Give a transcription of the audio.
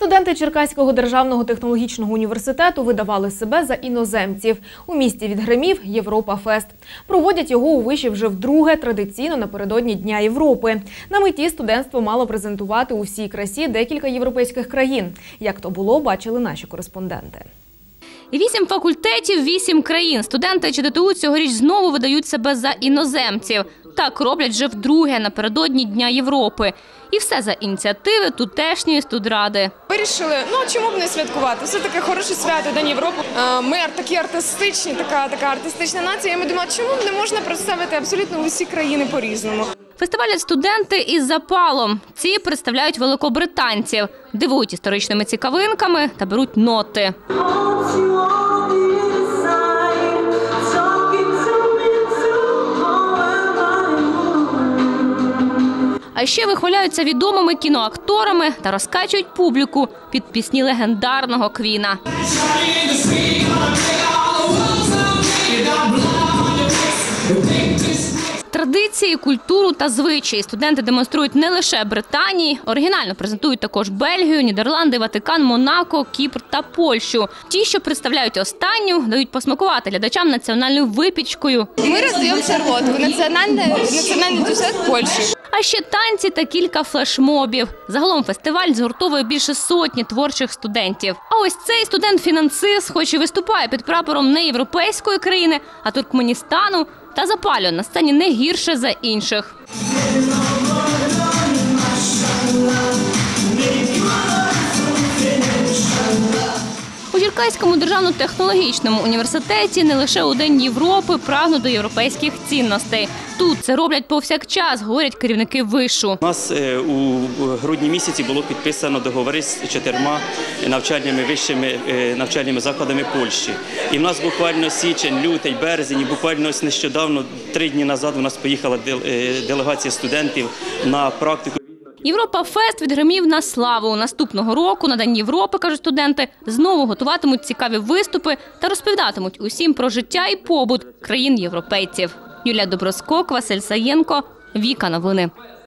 Студенти Черкаського державного технологічного університету видавали себе за іноземців. У місті відгримів Європа Фест. Проводять його у виші вже вдруге, традиційно напередодні Дня Європи. На меті студентство мало презентувати у всій красі декілька європейських країн. Як то було, бачили наші кореспонденти. Вісім факультетів, вісім країн. Студенти ЧДТУ цьогоріч знову видають себе за іноземців. Так роблять вже вдруге напередодні Дня Європи. І все за ініціативи тутешньої студради. Вирішили, ну чому б не святкувати? Все таке хороше свято, День Європи. Е, Ми такі артистичні, така така артистична нація. І ми думали, чому б не можна представити абсолютно усі країни по-різному. Фестивалять студенти із запалом. Ці представляють великобританців, дивують історичними цікавинками та беруть ноти. А ще вихваляються відомими кіноакторами та розкачують публіку під пісні легендарного квіна. Традиції, культуру та звичаї студенти демонструють не лише Британії, оригінально презентують також Бельгію, Нідерланди, Ватикан, Монако, Кіпр та Польщу. Ті, що представляють останню, дають посмакувати глядачам національною випічкою. Ми роздаємо шарлотку, національний, національний Польщі. Ще танці та кілька флешмобів. Загалом фестиваль згуртовує більше сотні творчих студентів. А ось цей студент-фінансист, хоч і виступає під прапором не європейської країни, а Туркменістану, та запалює на сцені не гірше за інших. Черкаському державно-технологічному університеті не лише у День Європи прагнуть до європейських цінностей. Тут це роблять повсякчас, говорять керівники вишу. У нас е, у грудні місяці було підписано договори з чотирма навчальними вищими е, навчальними закладами Польщі. І в нас буквально січень, лютий, березень, і буквально нещодавно, три дні назад, у нас поїхала е, делегація студентів на практику. Європа Фест відгримів на славу. Наступного року на День Європи, кажуть студенти, знову готуватимуть цікаві виступи та розповідатимуть усім про життя і побут країн європейців. Юлія Доброскок, Василь Саєнко, Віка Новини.